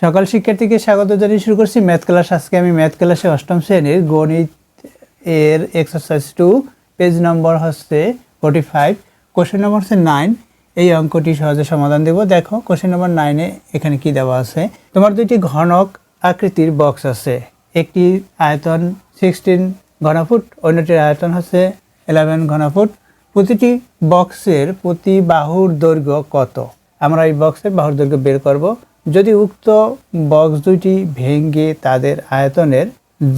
সকাল শিক্ষার্থীকে স্বাগত জানিয়ে শুরু করছি ম্যাথ ক্লাস। আজকে আমি ম্যাথ ক্লাসে অষ্টম শ্রেণির গণিত এর এক্সারসাইজ টু পেজ নম্বর হচ্ছে ফোর্টি ফাইভ কোশ্চেন নম্বর হচ্ছে নাইন এই অঙ্কটি সহজে সমাধান দেব। দেখো কোশ্চেন নম্বর নাইনে এখানে কি দেওয়া আছে? তোমার দুইটি ঘনক আকৃতির বক্স আছে। একটি আয়তন সিক্সটিন ঘনফুট, অন্যটির আয়তন হচ্ছে ইলেভেন ঘনফুট। প্রতিটি বক্সের প্রতি বাহুর দৈর্ঘ্য কত? আমরা এই বক্সের বাহুর দৈর্ঘ্য বের করব। যদি উক্ত বক্স দুইটি ভেঙে তাদের আয়তনের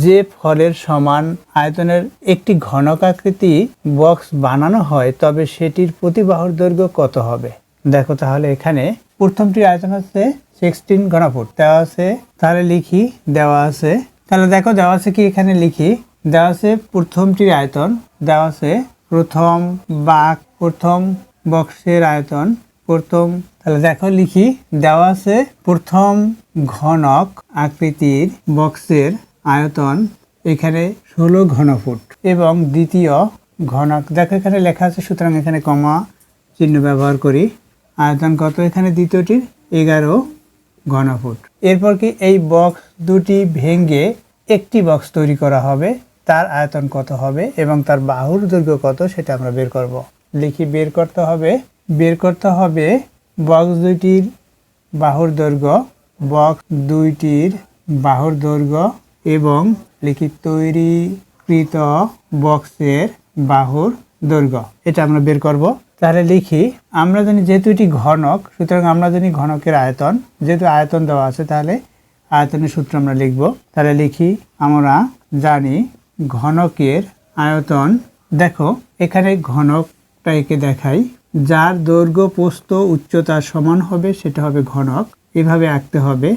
যে ফলের সমান আয়তনের একটি ঘনকাকৃতি বক্স বানানো হয়, তবে সেটির প্রতি বাহুর দৈর্ঘ্য কত হবে? দেখো তাহলে এখানে প্রথমটির আয়তন হচ্ছে সিক্সটিন ঘনফুট। দেওয়া আছে, তাহলে লিখি, দেওয়া আছে। তাহলে দেখো দেওয়া আছে কি এখানে লিখি? দেওয়া আছে প্রথমটির আয়তন, দেওয়া আছে প্রথম বাঘ প্রথম বক্সের আয়তন, প্রথম তাহলে দেখো লিখি, দেওয়া আছে প্রথম ঘনক আকৃতির বক্সের আয়তন এখানে ষোলো ঘনফুট এবং দ্বিতীয় ঘনক, দেখো এখানে লেখা আছে, সুতরাং এখানে কমা চিহ্ন ব্যবহার করি। আয়তন কত এখানে দ্বিতীয়টির? এগারো ঘনফুট। এরপর কি এই বক্স দুটি ভেঙে একটি বক্স তৈরি করা হবে, তার আয়তন কত হবে এবং তার বাহুর দৈর্ঘ্য কত সেটা আমরা বের করব। লিখি বের করতে হবে, বের করতে হবে বক্স দুইটির বাহুর দৈর্ঘ্য, বক্স দুইটির বাহুর দৈর্ঘ্য এবং লিখি তৈরিকৃত বক্সের বাহুর দৈর্ঘ্য। এটা আমরা বের করব। তাহলে লিখি, আমরা জানি যেহেতু এটি ঘনক, সুতরাং আমরা জানি ঘনকের আয়তন। যেহেতু আয়তন দেওয়া আছে, তাহলে আয়তনের সূত্র আমরা লিখব। তাহলে লিখি, আমরা জানি ঘনকের আয়তন। দেখো, এখানে ঘনকটা একে দেখাই। যার দৈর্ঘ্য পোস্ত উচ্চতা সমান হবে, সেটা হবে ঘনক। এভাবে আঁকতে হবে।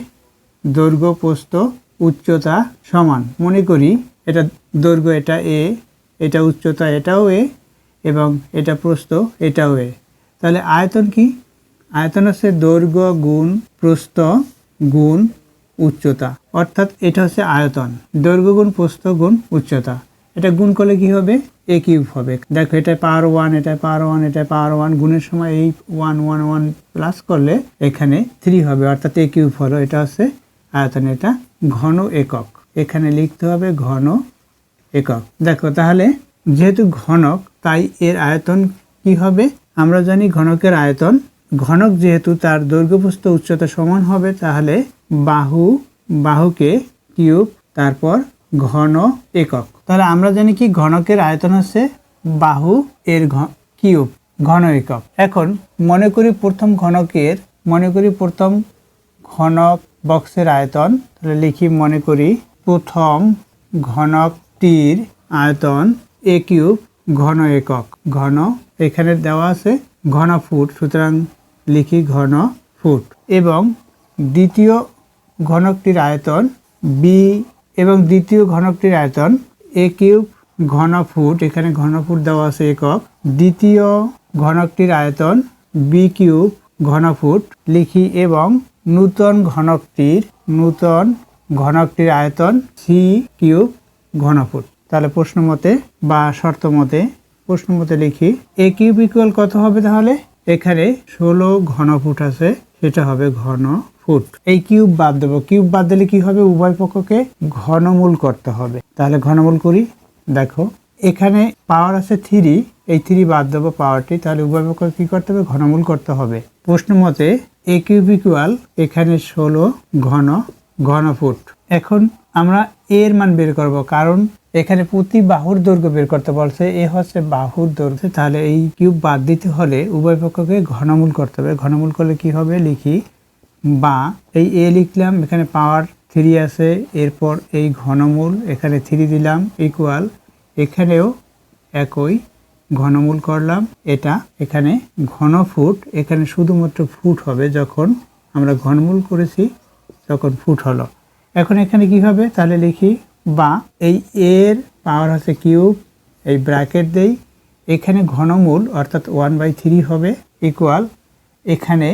দৈর্ঘ্য পোস্ত উচ্চতা সমান। মনে করি এটা দৈর্ঘ্য এটা এ এটা উচ্চতা এটাও এ এবং এটা প্রস্থ এটাও এ তাহলে আয়তন কি? আয়তন হচ্ছে দৈর্ঘ্য গুণ প্রস্থ গুণ উচ্চতা। অর্থাৎ এটা হচ্ছে আয়তন। দৈর্ঘ্য গুণ, প্রস্থ গুণ উচ্চতা। এটা গুণ করলে কি হবে? এ কিউব হবে। দেখো, এটা পাওয়ার ওয়ান এটা পাওয়ার ওয়ান এটা পাওয়ার ওয়ান গুণের সময় এই ওয়ান ওয়ান ওয়ান প্লাস করলে এখানে থ্রি হবে। অর্থাৎ এ কিউব হলো, এটা হচ্ছে আয়তন, এটা ঘন একক। এখানে লিখতে হবে ঘন একক। দেখো, তাহলে যেহেতু ঘনক, তাই এর আয়তন কি হবে? আমরা জানি ঘনকের আয়তন। ঘনক যেহেতু তার দৈর্ঘ্যপ্রস্থ উচ্চতা সমান হবে, তাহলে বাহু, বাহুকে কিউব তারপর ঘন একক। তাহলে আমরা জানি কি ঘনকের আয়তন হচ্ছে বাহু এর কিউব, ঘন একক। এখন মনে করি প্রথম ঘনকের, মনে করি প্রথম ঘনক বক্সের আয়তন, তাহলে লিখি মনে করি প্রথম ঘনকটির আয়তন এ কিউব, ঘন একক। ঘন এখানে দেওয়া আছে ঘন ফুট, সুতরাং লিখি ঘন ফুট। এবং দ্বিতীয় ঘনকটির আয়তন বি এবং দ্বিতীয় ঘনকটির আয়তন এ কিউব ঘন ফুট এখানে ঘন ফুট দেওয়া আছে একক। দ্বিতীয় ঘনকটির আয়তন বি কিউব ঘন ফুট লিখি এবং নূতন ঘনকটির নূতন ঘনকটির আয়তন সি কিউব ঘনফুট। তাহলে প্রশ্ন মতে বা শর্ত মতে, প্রশ্ন মতে লিখি এ কিউব ইকুয়াল কত হবে তাহলে? এখানে ষোলো ঘনফুট আছে, সেটা হবে ঘন। ফুট। এই কিউব বাদ দেবো। কিউব বাদ দিলে কি হবে? উভয় পক্ষকে ঘনমূল করতে হবে। তাহলে ঘনমূল করি। দেখো, এখানে পাওয়ার আছে থ্রি এই থ্রি বাদ দেবো পাওয়ারটি তাহলে উভয় পক্ষ কি করতে হবে? ঘনমূল করতে হবে। প্রশ্ন মতে এ কিউব ইকুয়াল এখানে ষোলো ঘন ঘন ফুট। এখন আমরা এর মান বের করব। কারণ এখানে প্রতি বাহুর দৈর্ঘ্য বের করতে বলছে। এ হচ্ছে বাহুর দৈর্ঘ্য। তাহলে এই কিউব বাদ দিতে হলে উভয় পক্ষকে ঘনমূল করতে হবে। ঘনমূল করলে কি হবে? লিখি বা এই এ লিখলাম, এখানে পাওয়ার থ্রি আছে, এরপর এই ঘনমূল, এখানে থ্রি দিলাম ইকুয়াল এখানেও একই ঘনমূল করলাম। এটা এখানে ঘন ফুট এখানে শুধুমাত্র ফুট হবে যখন আমরা ঘনমূল করেছি, তখন ফুট হলো। এখন এখানে কি হবে? তাহলে লিখি, বা এই এর পাওয়ার হচ্ছে কিউব এই ব্র্যাকেট দেই, এখানে ঘনমূল, অর্থাৎ ওয়ান বাই থ্রি হবে ইকুয়াল এখানে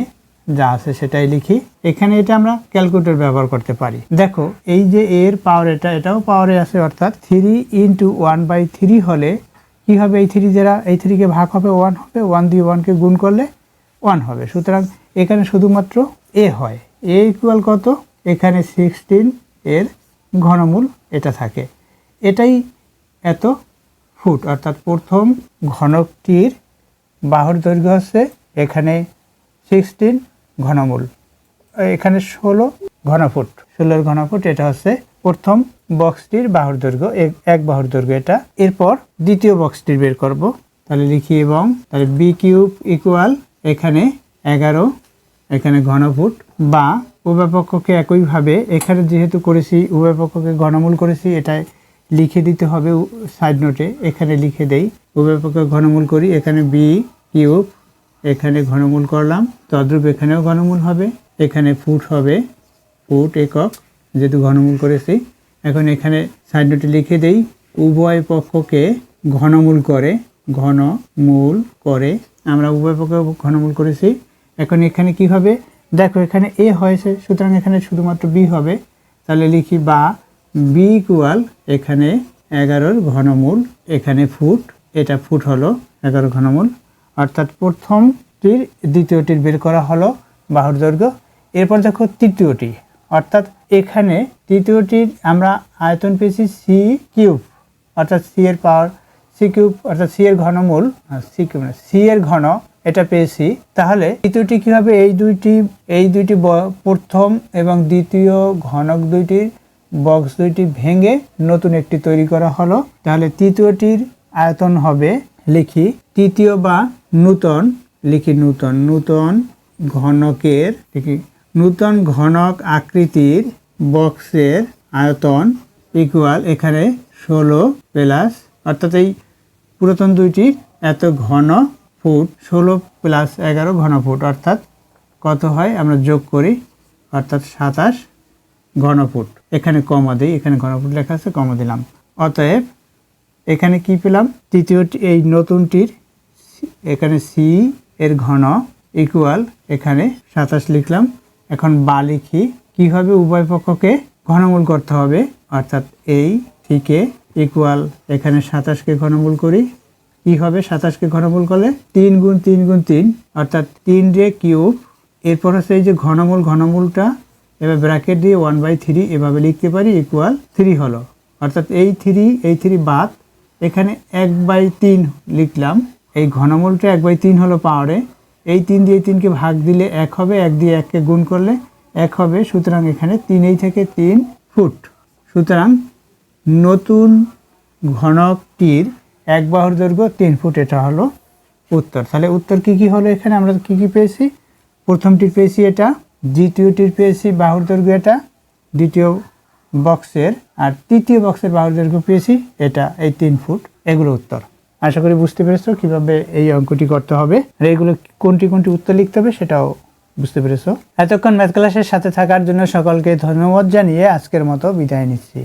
যা আছে সেটাই লিখি। এখানে এটা আমরা ক্যালকুলেটর ব্যবহার করতে পারি। দেখো, এই যে এর পাওয়ার এটা, এটাও পাওয়ারে আছে, অর্থাৎ three into one by three হলে কি হবে? এই থ্রি যারা এই থ্রিকে ভাগ হবে ওয়ান হবে ওয়ান দিয়ে ওয়ানকে গুণ করলে ওয়ান হবে। সুতরাং এখানে শুধুমাত্র এ হয়। এ ইকুয়াল কত? এখানে সিক্সটিন এর ঘনমূল এটা থাকে। এটাই এত ফুট অর্থাৎ প্রথম ঘনকটির বাহুর দৈর্ঘ্য হচ্ছে এখানে সিক্সটিন ঘনমূল। এখানে ষোলো ঘনফুট। ষোলোর ঘনফুট এটা হচ্ছে প্রথম বক্সটির বাহুর দৈর্ঘ্য, এক- বাহুর দৈর্ঘ্য এটা। এরপর দ্বিতীয় বক্সটির বের করব। তাহলে লিখি এবং তাহলে বি কিউব ইকুয়াল এখানে এগারো, এখানে ঘনফুট বা উভয় পক্ষকে একইভাবে এখানে যেহেতু করেছি, উভয় পক্ষকে ঘনমূল করেছি এটাই লিখে দিতে হবে সাইড নোটে এখানে লিখে দেই, উভয় পক্ষকে ঘনমূল করি, এখানে বি কিউব এখানে ঘনমূল করলাম, তদ্রূপ এখানেও ঘনমূল হবে, এখানে ফুট হবে, ফুট একক, যেহেতু ঘনমূল করেছি। এখন এখানে সাইড নোটে লিখে দেই, উভয় পক্ষকে ঘনমূল করে ঘনমূল করে, আমরা উভয় পক্ষকে ঘনমূল করেছি। এখন এখানে কি হবে? দেখো এখানে এ হয়েছে, সুতরাং এখানে শুধুমাত্র বি হবে। তাহলে লিখি বা, বি ইকুয়াল এখানে এগারোর ঘনমূল, এখানে ফুট, এটা ফুট হলো এগারো ঘনমূল। অর্থাৎ প্রথমটির, দ্বিতীয়টির বের করা হলো বাহুর দৈর্ঘ্য। এরপর দেখো তৃতীয়টি। অর্থাৎ এখানে তৃতীয়টির আমরা আয়তন পেয়েছি সি কিউব, অর্থাৎ সি এর পাওয়ার সি কিউব, অর্থাৎ সি এর ঘনমূল সি কিউব সি এর ঘন এটা পেয়েছি। তাহলে তৃতীয়টি কি হবে এই দুইটি এই দুইটি প্রথম এবং দ্বিতীয় ঘনক দুইটির বক্স দুইটি ভেঙে নতুন একটি তৈরি করা হলো। তাহলে তৃতীয়টির আয়তন হবে লিখি তৃতীয় বা নূতন, লিখি নূতন নূতন ঘনকের, লিখি নূতন ঘনক আকৃতির বক্সের আয়তন ইকুয়াল এখানে ষোলো প্লাস অর্থাৎ এই পুরাতন দুইটি এত ঘন ফুট, ষোলো প্লাস এগারো ঘন ফুট, অর্থাৎ কত হয়? আমরা যোগ করি, অর্থাৎ সাতাশ ঘনফুট এখানে কমা দিই, এখানে ঘনফুট লেখা আছে, কমা দিলাম। অতএব এখানে কি পেলাম? তৃতীয়টি এই নতুনটির এখানে সি এর ঘন ইকুয়াল এখানে সাতাশ লিখলাম। এখন বা লিখি। কীভাবে উভয় পক্ষকে ঘনমূল করতে হবে? অর্থাৎ এই থেকে ইকুয়াল এখানে সাতাশকে ঘনমূল করি। কি হবে সাতাশকে ঘনমূল করলে? তিন গুণ তিন গুণ তিন, অর্থাৎ তিন রে কিউব। এরপর হচ্ছে এই যে ঘনমূল, ঘনমূলটা, এবার ব্র্যাকেট দিয়ে ওয়ান বাই থ্রি এভাবে লিখতে পারি ইকুয়াল থ্রি হলো। অর্থাৎ এই থ্রি এই থ্রি বাদ এখানে এক বাই তিন লিখলাম। এই ঘনমূলটা এক বাই তিন হলো পাওয়ারে। এই তিন দিয়ে তিনকে ভাগ দিলে এক হবে, এক দিয়ে এককে গুণ করলে এক হবে। সুতরাং এখানে তিনেই থেকে তিন ফুট। সুতরাং নতুন ঘনকটির এক বাহুর দৈর্ঘ্য তিন ফুট, এটা হলো উত্তর। তাহলে উত্তর কি কি হলো এখানে? আমরা কি কি পেয়েছি? প্রথমটির পেয়েছি এটা, দ্বিতীয়টির পেয়েছি বাহুর দৈর্ঘ্য এটা, দ্বিতীয় বক্সের আর তৃতীয় বক্সের বাহুর দৈর্ঘ্য পেয়েছি, এটা এই তিন ফুট এগুলো উত্তর। আশা করি বুঝতে পেরেছ কীভাবে এই অঙ্কটি করতে হবে, আর এগুলো কোনটি কোনটি উত্তর লিখতে হবে সেটাও বুঝতে পেরেছ। এতক্ষণ ম্যাথ ক্লাসের সাথে থাকার জন্য সকলকে ধন্যবাদ জানিয়ে আজকের মতো বিদায় নিচ্ছি।